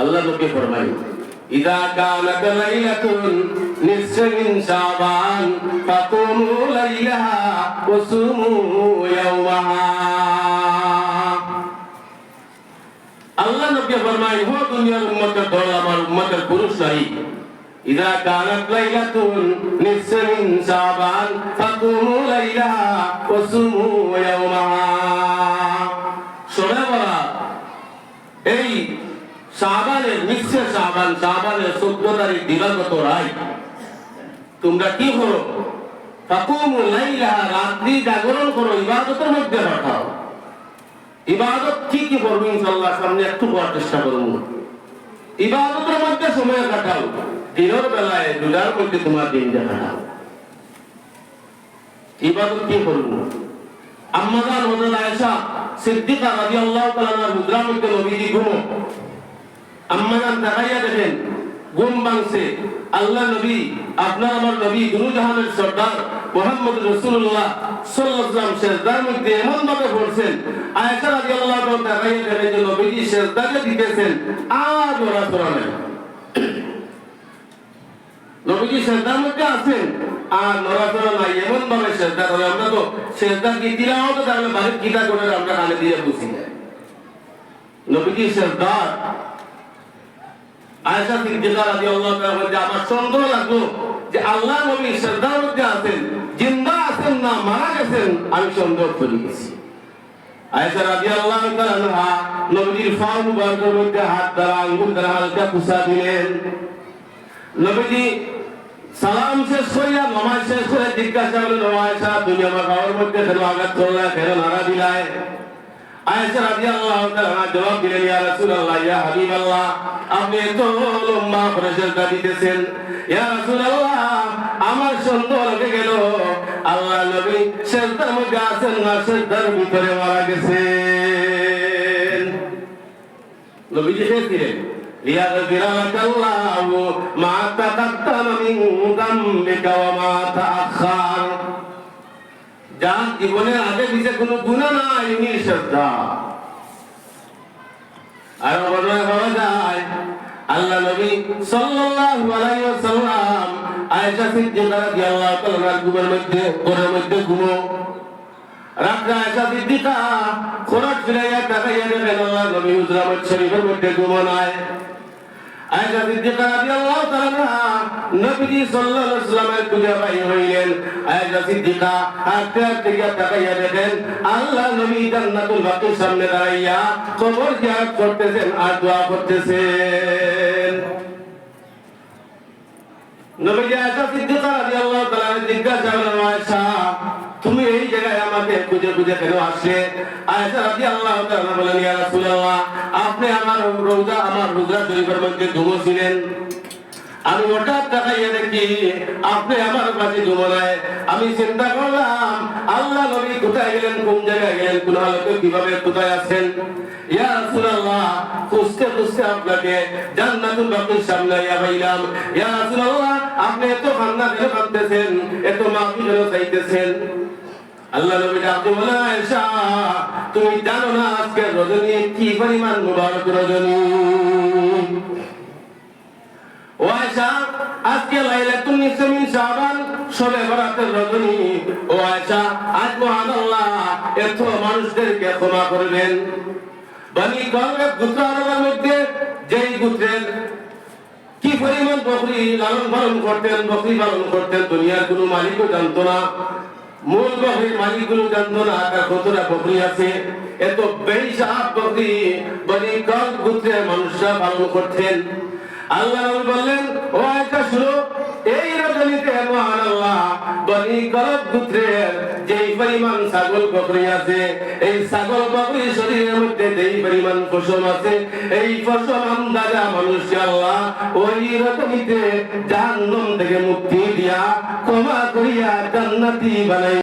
আল্লাহ নবী ফরমাই إذا كانت ليلة نصف من شعبان فقوموا ليلها وصوموا يومها আল্লাহ নবী ফরমায় হো দুনিয়ার উম্মতের দল আমার উম্মতের পুরুষ নাই ইদা কানাত লাইলাতুন নিসফ মিন শাবান ফাকুমু লাইলাহা ওয়া সুমু ইয়াওমাহা শোনা বলা এই শাবানের নিঃশ্বে শাবান শাবানের চোদ্দ তারিখ দিবাগত রায় তোমরা কি করো রাত্রি জাগরণ করো, ইবাদতের মধ্যে রাখাও ইবাদত কি কি করব ইনশাল্লাহ সামনে একটু করার চেষ্টা করব। ইবাদতের মধ্যে সময় কাটাও। দিনের বেলায় দুটার মধ্যে তোমার দিনটা কাটাও ইবাদত কি করব? আম্মাজান হযরত আয়েশা সিদ্দিকা রাদিয়াল্লাহু তাআলা মুদ্রা মধ্যে নবীজি ঘুমো। আম্মাজান তাকাইয়া দেখেন, ঘুম ভাঙছে। আল্লাহ নবী, আপনার আমার নবী গুরু জাহানের সর্দার মোহাম্মদ রসুল্লাহ সাল্লাল্লাহু সেজদার মধ্যে এমন ভাবে পড়ছেন। আয়েশা রাদিয়াল্লাহু তাআলা তাকাইয়া দেখেন যে নবীজি সেজদাকে দিতেছেন নড়াচড়া নেই নবীজি মধ্যে আছেন আর নড়াচড়া নাই, এমন ভাবে সেজদা করে আমরা তো সেজদা কি দিলাম তো তাহলে বাড়ির করে আমরা কানে দিয়ে বুঝি। নবীজি সেজদার আয়েশা সিদ্দিকা রাদিয়াল্লাহু তাআলা বলেন আমার সন্দেহ লাগল যে আল্লাহ নবী সেজদার মধ্যে আছেন, জিন্দা আছেন না মারা গেছেন, আমি সন্দেহ করে গেছি। আয়েশা রাদিয়াল্লাহু তাআলা নবীজির পা মুবারকের মধ্যে হাত দ্বারা, আঙ্গুল দ্বারা হালকা পুষা দিলেন। নবীজি সালাম শেষ করিয়া, নমাজ শেষ করে জিজ্ঞাসা করলেন আয়েশা, তুমি আমার বাবার মধ্যে কেন আঘাত করলে, কেন নাড়া দিলায়? আয়েশা রাদিয়াল্লাহু তাআলা জবাব দিলেন ইয়া রাসূলুল্লাহ ইয়া হাবিবাল্লাহ আপনি তো লম্বা করে সেজদা দিতেছেন ইয়া রাসূলুল্লাহ আমার সন্দেহ লেগে গেল আল্লাহ নবী সেজদার মধ্যে আছেন না সেজদার ভিতরে মারা গেছেন নবীজি খেয়েছিলেন ليغفر لك الله ما تقدم من ذنبك وما تأخر যার জীবনের আগে পিছে কোনো গুণা নাই উনি শ্রদ্ধা আর বর্ণনা করা যায়, আল্লাহ নবী সাল্লাল্লাহু আলাইহি ওয়াসাল্লাম আয়েশা সিদ্দিকা রাদিয়াল্লাহু তাআলার ঘুমের মধ্যে মধ্যে আয়েশা সিদ্দিকা ফিরাইয়া আল্লাহ নবী মধ্যে ঘুমানায় আয়েশা সিদ্দিকা রাদিয়াল্লাহু তাআলা নবীজি সাল্লাল্লাহু আলাইহি ওয়াসাল্লামের খুঁজে বাই হইলেন। আয়েশা সিদ্দিকা হাঁটতে হাঁটতে গিয়া তাকাইয়া দেখেন আল্লাহ নবী জান্নাতুল বাকির সামনে দাঁড়াইয়া কবর জিয়ারত করতেছেন আর দোয়া করতেছেন। নবীজি আয়েশা সিদ্দিকা রাদিয়াল্লাহু তাআলা জিজ্ঞাসা করলেন আয়েশা তুমি এই জায়গায় আমাকে খুঁজে খুঁজে কেন আসলে? আয়েশা রাদিয়াল্লাহু তাআলা বলেন ইয়া রাসূলুল্লাহ আপনি আমার রোজা আমার রোজা শরীফের মধ্যে ঘুমোছিলেন। আমি হঠাৎ তাকাইয়া দেখি, আপনি আমার কাছে ঘুমানায় আমি চিন্তা করলাম, আল্লাহ নবী কোথায় গেলেন, কোন জায়গায় গেলেন, কোন আলোকে কীভাবে কোথায় আছেন? আপনি এত কান্না কেন কাঁদতেছেন? এত মাফি কেন চাইতেছেন? আল্লাহ নবী ডাকতে বলে, আয়েশা, তুমি জানো না আজকে রজনী, কি পরিমাণ মুবারক রজনী? ও আয়েশা, আজকে লাইলাতুন নিসফ মিন শাবান, শবে বরাতের রজনী। ও আয়েশা, আজ মহান আল্লাহ এত মানুষদেরকে ক্ষমা করবেন। বনি কংগ্রেস গুত্রার মধ্যে যেই গুত্রের কি পরিমাণ বকরি লালন পালন করতেন, বকরি পালন করতেন, দুনিয়ার কোনো মালিকও জানতো না। মূল বকরির মালিকগুলো জানতো না কতটা বকরি আছে। এত বেহিসাব বকরি, বনি কং গুত্রের মানুষরা পালন করতেন। আল্লাহ বললেন, ও এই রজনীতে মহান আল্লাহ বনি পুত্রের যেই পরিমাণ ছাগল, বকরি আছে, এই ছাগল, বকরি শরীরের মধ্যে যেই পরিমাণ পশম আছে, এই পশম আন্দাজা মানুষকে আল্লাহ ওই রজনীতে জাহান্নাম থেকে মুক্তি দিয়া ক্ষমা করিয়া জান্নাতি বানাই